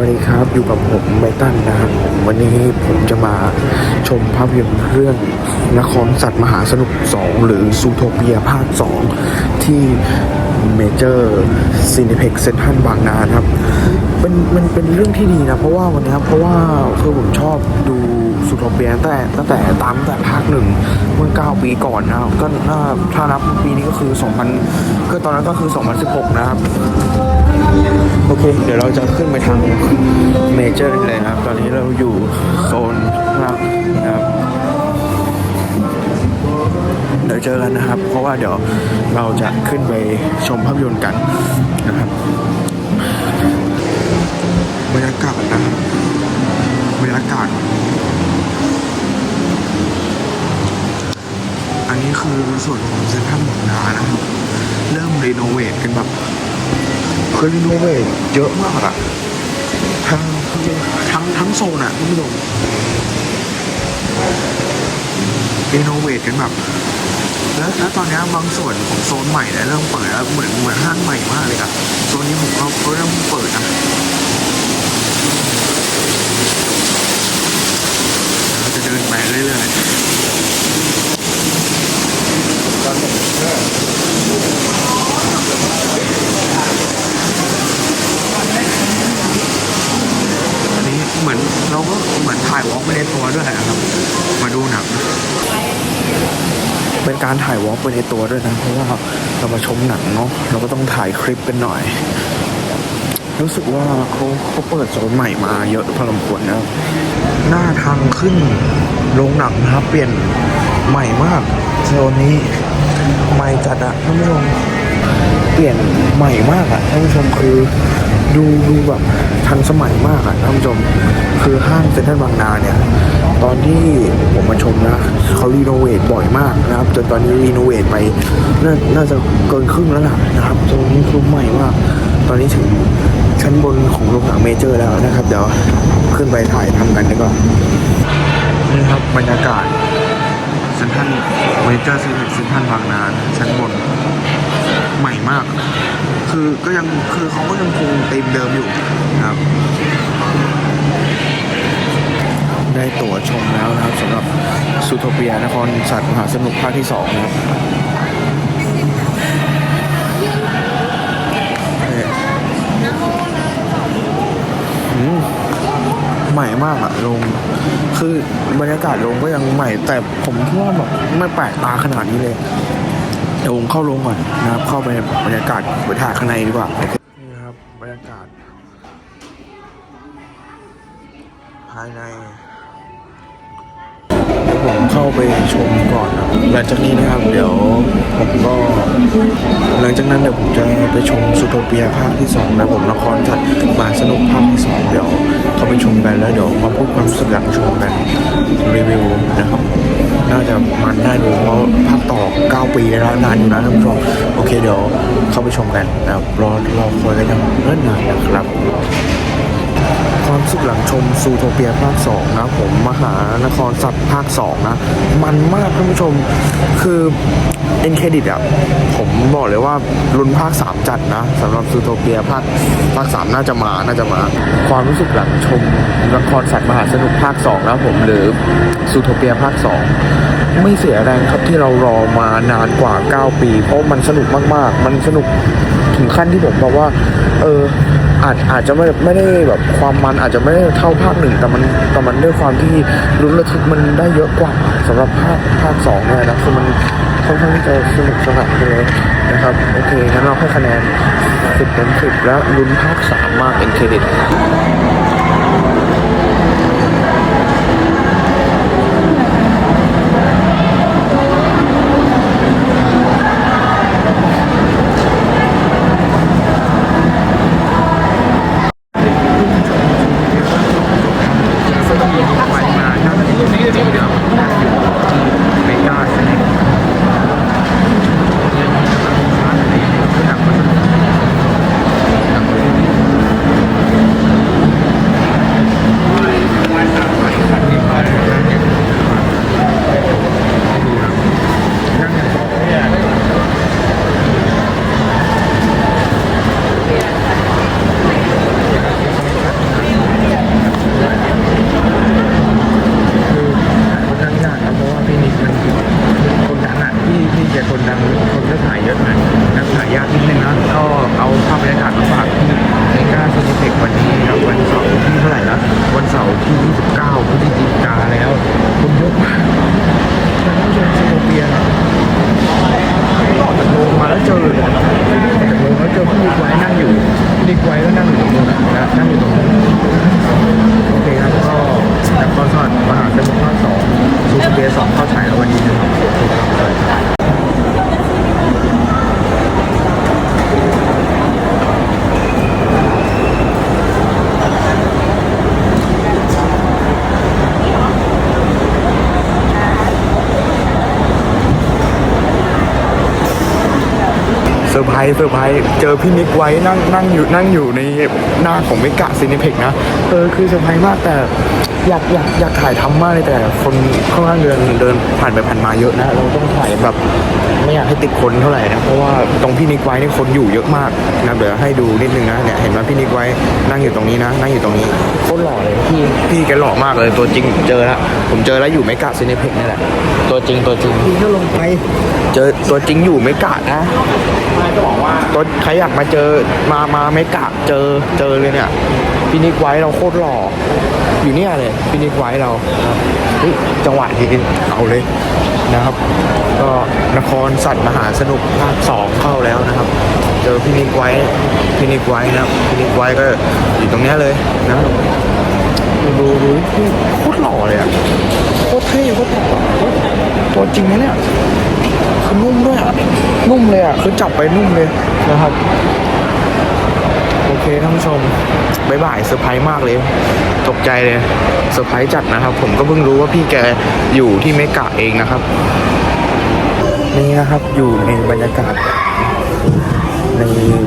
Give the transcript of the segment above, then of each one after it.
วัสดีครับอยู่กับผมไบตันนะครับ วันนี้ผมจะมาชมภาพยนตร์เรื่องนครสัตว์มหาสนุก 2 หรือซูโทเปียภาค 2 ที่เมเจอร์ซีนิเพ็กเซนทันบางนานครับเป็นมันเป็นเรื่องที่ดีนะ เพราะว่าวันนี้เพราะว่าคือผมชอบดูซูโทเปียตั้งแต่ตั้งแต่ตามตั้งแต่ภาคหนึ่งเมื่อ 9 ปีก่อนนะครับก็น่าถ้านับปีนี้ก็คือ 2000 ก็ตอนนั้นก็คือ 2016 นะครับ โอเค เดี๋ยวเราจะขึ้นไปทางเมเจอร์เลยนะครับ ตอนนี้เราอยู่โซนล่างนะครับ เดี๋ยวเจอกันนะครับ เพราะว่าเดี๋ยวเราจะขึ้นไปชมภาพยนตร์กันนะครับ คือรีโนเวทเยอะมากอะทั้งทั้งทั้งโซนอะคุณผู้ชมรีโนเวทกันแบบแล้วแล้วตอนนี้บางส่วนของโซนใหม่เนี่ยเริ่มเปิดแล้วเหมือนเหมือนห้างใหม่มากเลยอะโซนนี้ผมก็ก็เริ่มเปิดนะเราจะเดินไปเรื่อยๆอันนี้เหมือนเราก็เหมือนถ่ายวอล์กไปในตัวด้วยอะครับ มาดูหนัง เป็น การถ่ายวอล์กไปในตัวด้วยนะ เพราะว่าเรามาชมหนังเนาะเราก็ต้องถ่ายคลิปกันหน่อย รู้สึกว่าเขาเขาเปิดโซนใหม่มาเยอะพอสมควรนะหน้าทางขึ้นโรงหนังนะครับเปลี่ยนใหม่มากโซนนี้ ใหม่จัดอะท่านผู้ชมเปลี่ยนใหม่มากอะท่านผู้ชมคือดูดูแบบทันสมัยมากอะท่านผู้ชมคือห้างเซ็นทรัลบางนาเนี่ย ตอนที่ผมมาชมนะเขารีโนเวทบ่อยมากนะครับจนตอนนี้รีโนเวทไปนน่าจะเกินครึ่งแล้วนะนะครับตรงนี้คือใหม่มาก ตอนนี้ถึงชั้นบนของโรงหนังเมเจอร์แล้วนะครับ เดี๋ยวขึ้นไปถ่ายทำกันดีกว่านี่ครับบรรยากาศ เซนทันเมเจอร์ซีเซนทันบางนาชั้นบนใหม่มาก คือก็ยังคือเขาก็ยังคงเต็มเดิมอยู่นะครับ ได้ตั๋วชมแล้วนะครับสำหรับซูโทเปียนครสัตว์มหาสนุกภาคที่สองนะครับ ใหม่มากอะลง คือบรรยากาศลงก็ยังใหม่ แต่ผมคิดว่าแบบไม่แปลกตาขนาดนี้เลยเดี๋ยวผมเข้าลงก่อนนะครับ เข้าไปบรรยากาศไปถ่ายข้างในดีกว่านี่ครับบรรยากาศ ภายใน หลังจากนี้นะครับเดี๋ยวผมก็ หลังจากนั้นเดี๋ยวผมจะไปชมซูโทเปียภาคที่สองนะผมละครจัดมาสนุกภาคที่สองเดี๋ยวเข้าไปชมกันแล้วเดี๋ยวมาพูดความรู้สึกหลังชมกันรีวิวนะครับน่าจะมันน่าดูเพราะภาคต่อ 9 ปีแล้วนานอยู่นะท่านผู้ชมโอเคเดี๋ยวเข้าไปชมกันนะครับรอรอคอยกันยังเนิ่นนานนะครับ ความสึกหลังชมซูโทเปียภาค2นะผมมหานครสัตว์ภาค2นะมันมากท่านผู้ชมคือเอ็นเครดิตอะผมบอกเลยว่ารุ่นภาค 3 จัดนะสำหรับซูโทเปียภาคภาค 3 น่าจะมาน่าจะมา ความรู้สึกหลังชมละครสัตว์มหาสนุกภาค2นะผมหรือซูโทเปียภาค 2 ไม่เสียแรงครับที่เรารอมานานกว่า 9 ปี เพราะมันสนุกมากๆ มันสนุกถึงขั้นที่ผมบอกว่า เออ อาจอาจจะไม่ไม่ได้แบบความมันอาจจะไม่ได้เท่าภาคหนึ่งแต่มันแต่มันด้วยความที่ลุ้นระทึกมันได้เยอะกว่าสำหรับภาคภาคสองเลยนะคือมันค่อนข้างที่จะสนุกสนานเลยนะครับโอเคงั้นเราให้คะแนนสิบเต็มสิบแล้วลุ้นภาคสามมากเอ็นเครดิต ยอะหนักถ่ายยากนิดนึงนะก็เอาภาพบรรยากาศมาฝากที่เมกาซูนิเทควันนี้ครับวันเสาร์ที่เท่าไหร่นะวันเสาร์ที่ 29พฤศจิกาแล้วคนเยกะมากท่านผู้ชมอร์เบียต่อจากโรงมาแล้วเจอจากโรงแล้วเจอพี่ไว้นั่งอยู่พี่ไว้ก็นั่งอยู่ตรงนู้นนะนั่งอยู่ตรงนู้น ส์เซอร์ไพรส์เจอพี่นิกไว้นั่งนั่งอยู่นั่งอยู่ในหน้าของเมกะซินิเพ็กนะเออคือเซอร์ไพรส์มากแต่อยากอยากอยากถ่ายทำมากเลยแต่คนข้างล่างเดินเดินผ่านไปผ่านมาเยอะนะ เราต้องถ่ายแบบไม่อยากให้ติดคนเท่าไหร่นะเพราะว่าตรงพี่นิกไว้นี่คนอยู่เยอะมากนะเดี๋ยวให้ดูนิดนึงนะเนี่ยเห็นไหมพี่นิกไว้นั่งอยู่ตรงนี้นะ นั่งอยู่ตรงนี้โคตรหล่อเลยพี่พี่แกหล่อมากเลยตัวจริงเจอแล้วผมเจอแล้วอยู่เมกะซินิเพ็กนี่แหละตัวจริงตัวจริงพี่ก็ลงไป เจอตัวจริงอยู่ไม่กะนะจะบอกว่าตัวใครอยากมาเจอมามาไม่กะเจอเจอเลยเนี่ยพินิกไว้เราโคตรหล่ออยู่เนี่ยเลยพินิกไว้เราจังหวะนี้เอาเลยนะครับ ก็นครสัตว์มหาสนุกภาคสองเข้าแล้วนะครับ เจอพินิกไว้พินิกไว้นะพินิกไว้ก็อยู่ตรงเนี้ยเลยนะดูดูดูโคตรหล่อเลยอะโคตรเท่โคตรหล่อตัวจริงนะเนี่ย คือนุ่มด้วยอะ นุ่มเลยอะ คือจับไปนุ่มเลยนะครับ โอเคท่านผู้ชมบายบายเซอร์ไพรส์มากเลย ตกใจเลยเซอร์ไพรส์จัดนะครับ ผมก็เพิ่งรู้ว่าพี่แกอยู่ที่เมกะเองนะครับ นี่นะครับอยู่ในบรรยากาศ ใน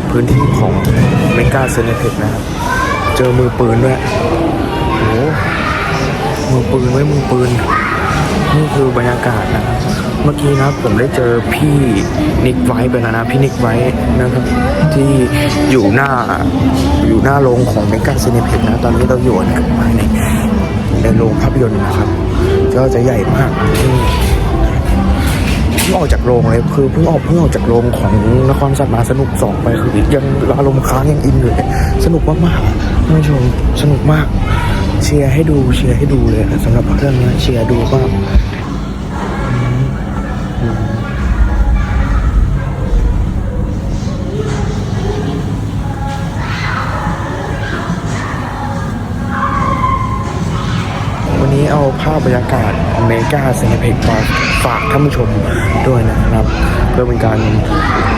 พื้นที่ของเมกาเซนเทคนะครับ เจอมือปืนด้วยโอ้มือปืนไว้มือปืน นี่คือบรรยากาศนะครับ มื่อกี้นะผมได้เจอพี่นิกไว้ไปแล้วนะพี่นิกไว้นะครับ ที่อยู่หน้าอยู่หน้าโรงของเมกาซีนิเพกนะ ตอนนี้เราอยู่ในในในโรงภาพยนตร์นะครับ ก็จะใหญ่มากที่เพิ่งออกจากโรงเลยคือเพิ่งออกเพิ่งออกจากโรงของนครสัตว์มาสนุกสองไปคือยังอารมณ์ค้างยังอินอยู่เลยสนุกมากๆท่านผู้ชมสนุกมาก เชียร์ให้ดูเชียร์ให้ดูเลยสำหรับเรื่องนี้เชียร์ดูมาก บรรยากาศเมกาเซนเพกมาฝากท่านผู้ชมด้วยนะครับ เพื่อเป็นการ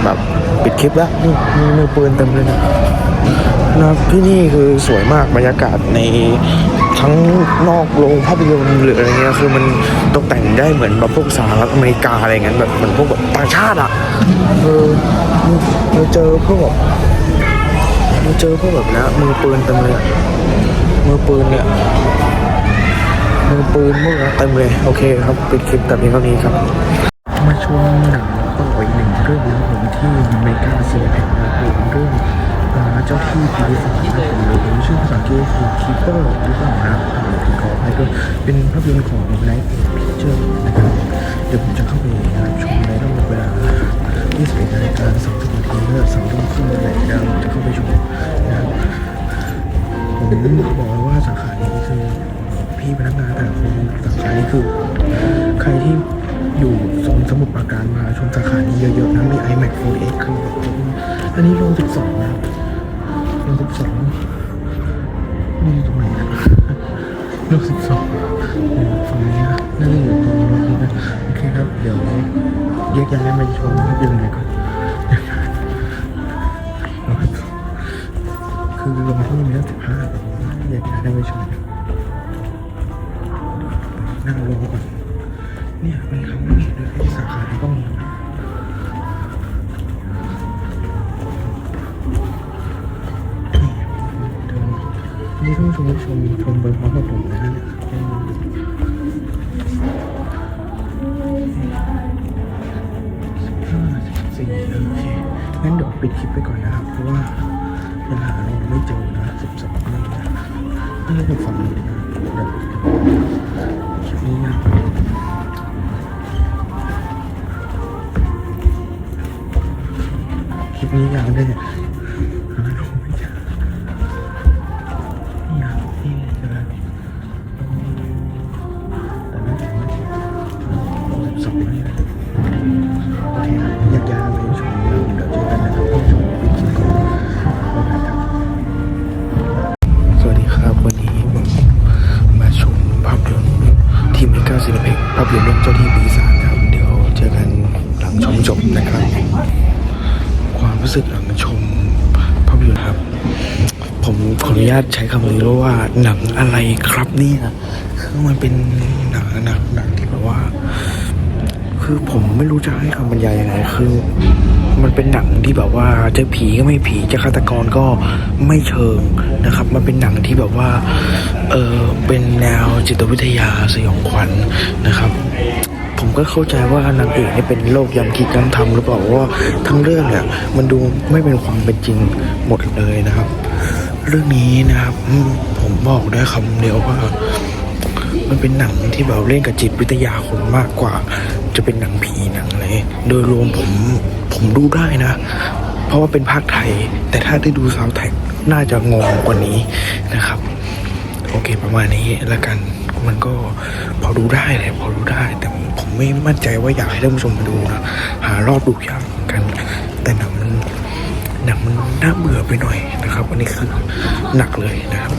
แบบปิดคลิปแล้วนี่มีมือปืนเต็มเลยนะนะที่นี่คือสวยมากบรรยากาศในทั้งนอกโรงภาพยนตร์หรืออะไรเงี้ยคือมันตกแต่งได้เหมือนแบบพวกสหรัฐอเมริกาอะไรเงี้ยแบบเหมือนพวกแบบต่างชาติอะเออเราเจอพวกแบบเราเจอพวกแบบนะมือปืนเต็มเลยมือปืนเนี่ย มือปืนพวกเต็มเลย โอเคครับ ปิดคลิปแต่เพียงเท่านี้ครับ มาชมหนังต่ออีกหนึ่งเรื่องนะผมที่เมกาเซียแพคนะครับผมเรื่องเจ้าที่ปีศาจนะครับผมชื่อภาษาอังกฤษคือคีเปอร์หรือเปล่านะครับอ่าผิดขออภัยด้วยเป็นภาพยนตร์ของไนท์พิเจอร์นะครับ เดี๋ยวผมจะเข้าไปรับชมในรอบเวลา21นาฬิกา30นาทีเมื่อสองทุ่มครึ่งนั่นแหละเดี๋ยวผมจะเข้าไปชมนะครับผมบอกเลยว่าสาขานี้คือ พี่พนักงานแต่ละคนสาขานี้คือ ใครที่อยู่โซนสมุทรปราการมาชมสาขานี้เยอะๆนะมี iMac 4X คืออันนี้โรง12นะรับโรง12นี่ตรงไหนนะโรง12เนี่ยฝั่งนี้นะน่าจะอยู่ตรงนี้นะโอเคครับ เดี๋ยวแยกย้ายกันไปชมยนตร์เลยก่อนคือโรงที่นี่มีตั้ง15แยกย้ายกันไปชม นั่งรอก่อนเนี่ยเป็นครั้งแรกเลยที่สาขาที่ต้องนี่ต้องชมชมชมไปพร้อมกับผมนะเนี่ยห้าสิบสี่โอเคงั้นเดี๋ยวปิดคลิปไปก่อนนะครับ เพราะว่ายังหาเราไม่เจอนะสิบสองนี่นะนี่เป็นฝั่งนี้นะ ชุดนี้นะคลิปนี้ยาวได้ รู้สึกหลังชมภาพยนตร์ครับ ผมขออนุญาตใช้คำนี้วว่าหนังอะไรครับเนี่ยคือมันเป็นหนังหนังหนังที่แบบว่า คือผมไม่รู้จะให้คำบรรยายยังไงคือ มันเป็นหนังที่แบบว่าจะผีก็ไม่ผีจะฆาตกรก็ไม่เชิงนะครับ มันเป็นหนังที่แบบว่าเออเป็นแนวจิตวิทยาสยองขวัญนะครับ ผมก็เข้าใจว่านางเอกนี่เป็นโรคยำคิดยำทำหรือเปล่าว่าทั้งเรื่องเนี่ยมันดูไม่เป็นความเป็นจริงหมดเลยนะครับ เรื่องนี้นะครับผมบอกได้คำเดียวว่า มันเป็นหนังที่แบบเล่นกับจิตวิทยาคนมากกว่า จะเป็นหนังผีหนังอะไรโดยรวมผมผมดูได้นะ เพราะว่าเป็นภาคไทย แต่ถ้าได้ดูซาวแท็กน่าจะงงกว่านี้นะครับ โอเคประมาณนี้แล้วกันมันก็พอดูได้เลยพอดูได้ แต่ผมไม่มั่นใจว่าอยากให้ท่านผู้ชมมาดูนะหารอบดูยากกัน แต่หนังมันหนังมันน่าเบื่อไปหน่อยนะครับ อันนี้คือหนักเลยนะครับ